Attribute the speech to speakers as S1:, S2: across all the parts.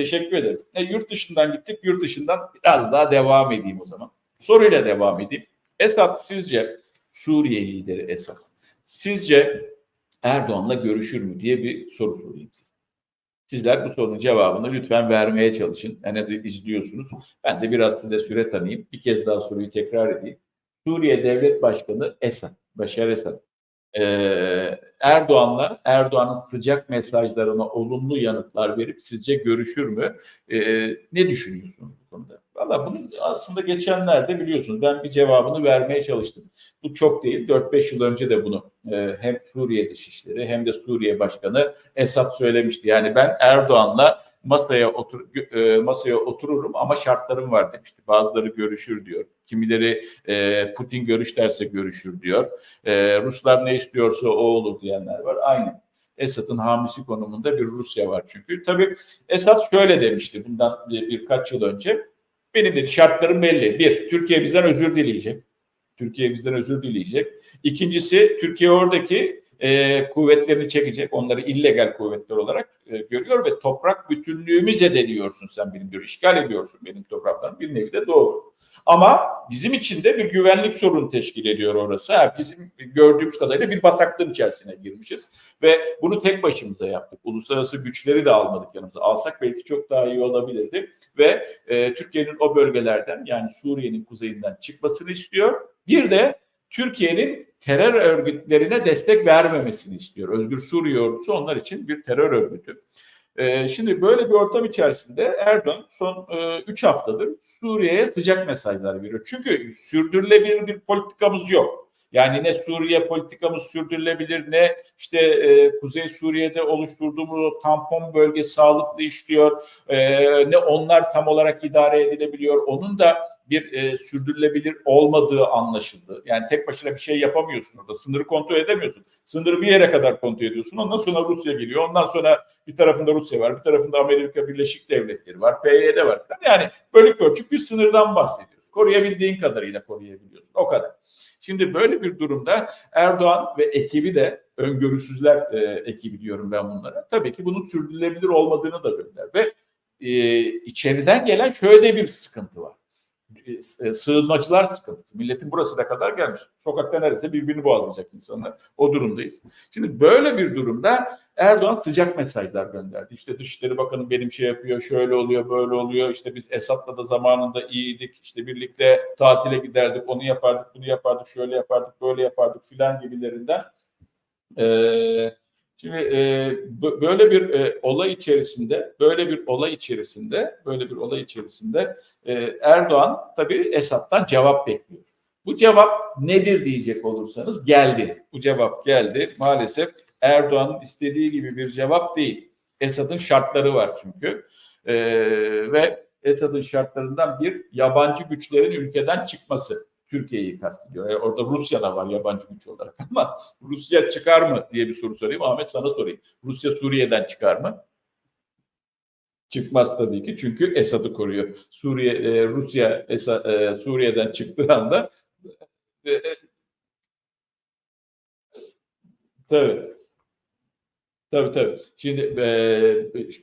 S1: Teşekkür ederim. E, yurt dışından gittik. Yurt dışından biraz daha devam edeyim o zaman. Soruyla devam edeyim. Esad sizce Suriye lideri Esad sizce Erdoğan'la görüşür mü diye bir soru sorayım size. Sizler bu sorunun cevabını lütfen vermeye çalışın. En az izliyorsunuz. Ben de biraz size süre tanıyayım. Bir kez daha soruyu tekrar edeyim. Suriye Devlet Başkanı Esad, Başar Esad. Ee, Erdoğan'la Erdoğan'ın sıcak mesajlarına olumlu yanıtlar verip sizce görüşür mü? Ee, ne düşünüyorsunuz bu konuda? Valla bunun aslında geçenlerde biliyorsunuz ben bir cevabını vermeye çalıştım. Bu çok değil. 4-5 yıl önce de bunu e, hem Suriye Dışişleri hem de Suriye Başkanı Esad söylemişti. Yani ben Erdoğan'la masaya otur e, masaya otururum ama şartlarım var demişti. Bazıları görüşür diyor. Kimileri e, Putin görüş derse görüşür diyor. E, Ruslar ne istiyorsa o olur diyenler var. Aynı. Esad'ın hamisi konumunda bir Rusya var çünkü. Tabii Esad şöyle demişti bundan bir, birkaç yıl önce. Benim dedi şartlarım belli. Bir, Türkiye bizden özür dileyecek. Türkiye bizden özür dileyecek. İkincisi Türkiye oradaki e, kuvvetlerini çekecek. Onları illegal kuvvetler olarak e, görüyor ve toprak bütünlüğümü zedeliyorsun sen benim diyor. İşgal ediyorsun benim topraklarımı. Bir nevi de doğru. Ama bizim için de bir güvenlik sorunu teşkil ediyor orası. Ha, bizim gördüğümüz kadarıyla bir bataklığın içerisine girmişiz. Ve bunu tek başımıza yaptık. Uluslararası güçleri de almadık yanımıza. Alsak belki çok daha iyi olabilirdi. Ve e, Türkiye'nin o bölgelerden yani Suriye'nin kuzeyinden çıkmasını istiyor. Bir de Türkiye'nin terör örgütlerine destek vermemesini istiyor. Özgür Suriye ordusu onlar için bir terör örgütü. Ee, şimdi böyle bir ortam içerisinde Erdoğan son 3 e, haftadır Suriye'ye sıcak mesajlar veriyor. Çünkü sürdürülebilir bir politikamız yok. Yani ne Suriye politikamız sürdürülebilir ne işte e, Kuzey Suriye'de oluşturduğumuz tampon bölge sağlıklı işliyor. E, ne onlar tam olarak idare edilebiliyor. Onun da bir e, sürdürülebilir olmadığı anlaşıldı. Yani tek başına bir şey yapamıyorsun orada. Sınırı kontrol edemiyorsun. Sınırı bir yere kadar kontrol ediyorsun. Ondan sonra Rusya geliyor. Ondan sonra bir tarafında Rusya var. Bir tarafında Amerika Birleşik Devletleri var. PYD var. Yani bölük ölçük bir sınırdan bahsediyoruz. Koruyabildiğin kadarıyla koruyabiliyorsun. O kadar. Şimdi böyle bir durumda Erdoğan ve ekibi de öngörüsüzler e, ekibi diyorum ben bunlara. Tabii ki bunun sürdürülebilir olmadığını da gönder ve e, içeriden gelen şöyle bir sıkıntı var. E, sığınmacılar sıkıntısı. Milletin burasına kadar gelmiş. Sokakta neredeyse birbirini boğazlayacak insanlar. O durumdayız. Şimdi böyle bir durumda Erdoğan sıcak mesajlar gönderdi. İşte Dışişleri Bakanı benim şey yapıyor, şöyle oluyor, böyle oluyor. İşte biz Esad'la da zamanında iyiydik. İşte birlikte tatile giderdik, onu yapardık, bunu yapardık, şöyle yapardık, böyle yapardık filan gibilerinden. Ee, Şimdi e, böyle bir e, olay içerisinde, böyle bir olay içerisinde, böyle bir olay içerisinde e, Erdoğan tabii Esad'dan cevap bekliyor. Bu cevap nedir diyecek olursanız geldi. Bu cevap geldi. Maalesef Erdoğan'ın istediği gibi bir cevap değil. Esad'ın şartları var çünkü. E, ve Esad'ın şartlarından bir yabancı güçlerin ülkeden çıkması. Türkiye'yi kastediyor. Yani orada Rusya da var yabancı güç olarak ama Rusya çıkar mı diye bir soru sorayım. Ahmet sana sorayım. Rusya Suriye'den çıkar mı? Çıkmaz tabii ki çünkü Esad'ı koruyor. Suriye e, Rusya Esad, e, Suriye'den çıktığı anda e, e, tabii Tabii tabii. Şimdi e,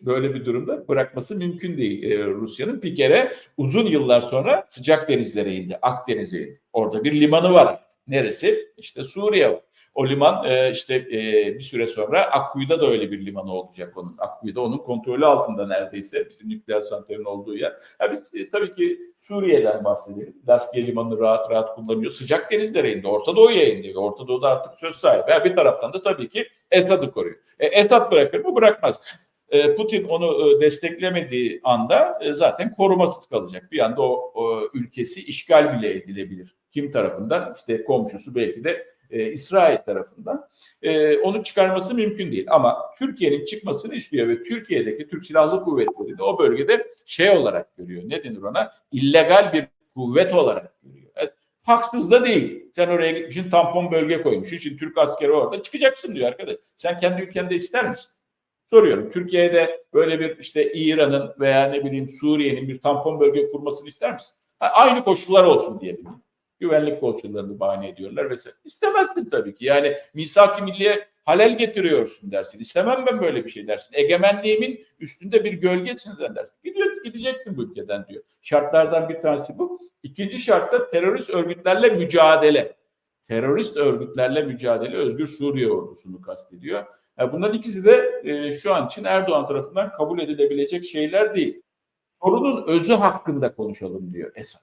S1: böyle bir durumda bırakması mümkün değil e, Rusya'nın. Bir kere uzun yıllar sonra sıcak denizlere indi, Akdeniz'e indi. Orada bir limanı var. Neresi? İşte Suriye var. O liman e, işte e, bir süre sonra Akkuyu'da da öyle bir limanı olacak onun. Akkuyu'da onun kontrolü altında neredeyse bizim nükleer santralin olduğu yer. Ya biz e, tabii ki Suriye'den bahsedelim. Laskiye limanını rahat rahat kullanıyor. Sıcak denizlere indi. Orta Doğu'ya indi. Orta Doğu'da artık söz sahibi. Ya bir taraftan da tabii ki Esad'ı koruyor. E, Esad bırakır mı? Bırakmaz. E, Putin onu e, desteklemediği anda e, zaten korumasız kalacak. Bir anda o, o ülkesi işgal bile edilebilir. Kim tarafından? İşte komşusu belki de e, İsrail tarafından e, onu çıkarması mümkün değil. Ama Türkiye'nin çıkmasını istiyor ve Türkiye'deki Türk Silahlı Kuvvetleri de o bölgede şey olarak görüyor. Ne denir ona? İllegal bir kuvvet olarak görüyor. Haksız da değil. Sen oraya gitmişsin tampon bölge koymuşsun. Şimdi Türk askeri orada çıkacaksın diyor arkadaş. Sen kendi ülkende ister misin? Soruyorum. Türkiye'de böyle bir işte İran'ın veya ne bileyim Suriye'nin bir tampon bölge kurmasını ister misin? Aynı koşullar olsun diye güvenlik koşullarını bahane ediyorlar vesaire. İstemezsin tabii ki. Yani misak-ı milliye halel getiriyorsun dersin. İstemem ben böyle bir şey dersin. Egemenliğimin üstünde bir gölgesin sen dersin. Gidiyor, gideceksin bu ülkeden diyor. Şartlardan bir tanesi bu. İkinci şart da terörist örgütlerle mücadele. Terörist örgütlerle mücadele Özgür Suriye ordusunu kastediyor. Yani bunların ikisi de e, şu an için Erdoğan tarafından kabul edilebilecek şeyler değil. Sorunun özü hakkında konuşalım diyor Esad.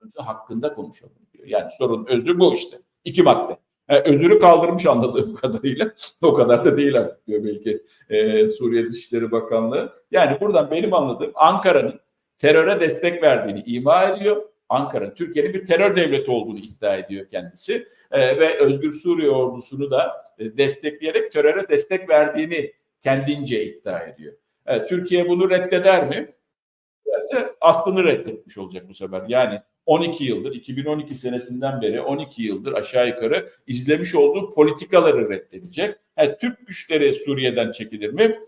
S1: Özü hakkında konuşalım diyor. Yani sorunun özü bu işte. İki madde. Yani özürü kaldırmış anladığım kadarıyla. O kadar da değil artık diyor belki e, Suriye Dışişleri Bakanlığı. Yani buradan benim anladığım Ankara'nın teröre destek verdiğini ima ediyor. Ankara, Türkiye'nin bir terör devleti olduğunu iddia ediyor kendisi. E, ve Özgür Suriye ordusunu da e, destekleyerek teröre destek verdiğini kendince iddia ediyor. E, Türkiye bunu reddeder mi? Derse aslını reddetmiş olacak bu sefer. Yani 12 yıldır, 2012 senesinden beri 12 yıldır aşağı yukarı izlemiş olduğu politikaları reddedecek. Yani Türk güçleri Suriye'den çekilir mi?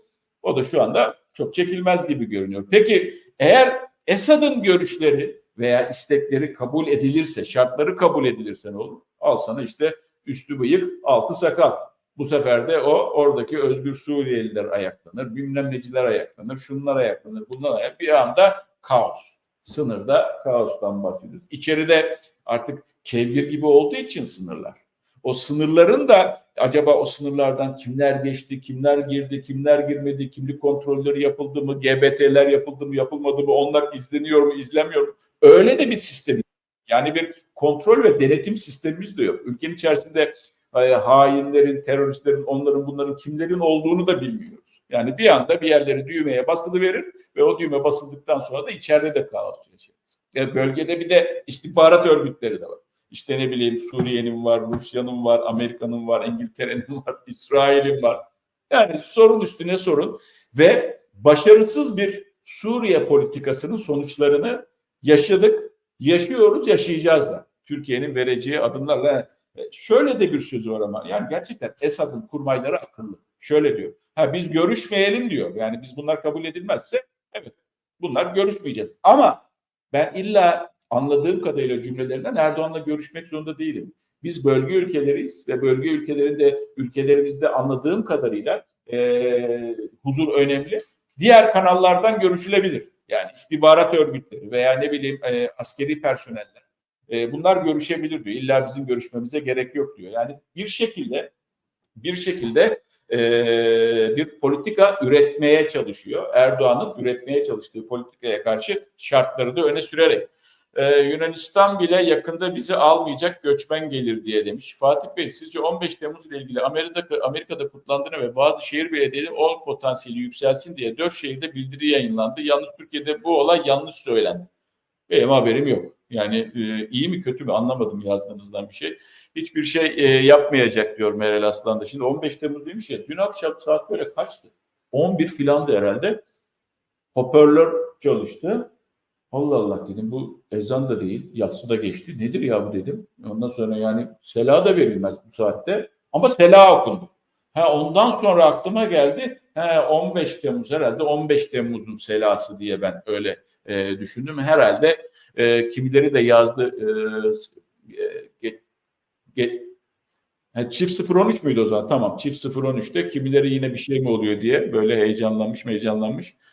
S1: O da şu anda çok çekilmez gibi görünüyor. Peki eğer Esad'ın görüşleri veya istekleri kabul edilirse, şartları kabul edilirse ne olur? Al sana işte üstü bıyık, altı sakal. Bu sefer de o oradaki özgür Suriyeliler ayaklanır, bilmem neciler ayaklanır, şunlar ayaklanır, bunlar ayaklanır. Bir anda kaos. Sınırda kaostan bahsediyoruz. İçeride artık kevgir gibi olduğu için sınırlar. O sınırların da acaba o sınırlardan kimler geçti, kimler girdi, kimler girmedi, kimlik kontrolleri yapıldı mı, GBT'ler yapıldı mı, yapılmadı mı, onlar izleniyor mu, izlemiyor mu? Öyle de bir sistem. Yani bir kontrol ve denetim sistemimiz de yok. Ülkenin içerisinde e, hainlerin, teröristlerin, onların bunların kimlerin olduğunu da bilmiyoruz. Yani bir anda bir yerleri düğmeye basılı verir ve o düğme basıldıktan sonra da içeride de kaos yaşarız. Yani bölgede bir de istihbarat örgütleri de var. İşte ne bileyim Suriye'nin var, Rusya'nın var, Amerika'nın var, İngiltere'nin var, İsrail'in var. Yani sorun üstüne sorun ve başarısız bir Suriye politikasının sonuçlarını yaşadık, yaşıyoruz, yaşayacağız da. Türkiye'nin vereceği adımlarla e, şöyle de bir sözü var ama yani gerçekten Esad'ın kurmayları akıllı. Şöyle diyor. Ha biz görüşmeyelim diyor. Yani biz bunlar kabul edilmezse evet bunlar görüşmeyeceğiz. Ama ben illa anladığım kadarıyla cümlelerinden Erdoğan'la görüşmek zorunda değilim. Biz bölge ülkeleriyiz ve bölge ülkelerinde ülkelerimizde anladığım kadarıyla e, huzur önemli. Diğer kanallardan görüşülebilir. Yani istihbarat örgütleri veya ne bileyim e, askeri personeller. E, bunlar görüşebilir diyor. İlla bizim görüşmemize gerek yok diyor. Yani bir şekilde bir şekilde e, bir politika üretmeye çalışıyor. Erdoğan'ın üretmeye çalıştığı politikaya karşı şartları da öne sürerek. Ee, Yunanistan bile yakında bizi almayacak göçmen gelir diye demiş. Fatih Bey sizce 15 Temmuz ile ilgili Amerika'da, Amerika'da kutlandığını ve bazı şehir belediyeleri oy potansiyeli yükselsin diye 4 şehirde bildiri yayınlandı. Yalnız Türkiye'de bu olay yanlış söylendi. Benim haberim yok. Yani e, iyi mi kötü mü anlamadım yazdığınızdan bir şey. Hiçbir şey e, yapmayacak diyor Meral Aslan da. Şimdi 15 Temmuz demiş ya dün akşam saat böyle kaçtı? 11 filandı herhalde. Hoparlör çalıştı. Allah Allah dedim bu ezan da değil, yatsı da geçti. Nedir ya bu dedim. Ondan sonra yani sela da verilmez bu saatte. Ama sela okundu. Ha, ondan sonra aklıma geldi. Ha, 15 Temmuz herhalde 15 Temmuz'un selası diye ben öyle e, düşündüm. Herhalde e, kimileri de yazdı. E, e, ge, Ha, çift 013 müydü o zaman? Tamam çift 013'te kimileri yine bir şey mi oluyor diye böyle heyecanlanmış heyecanlanmış.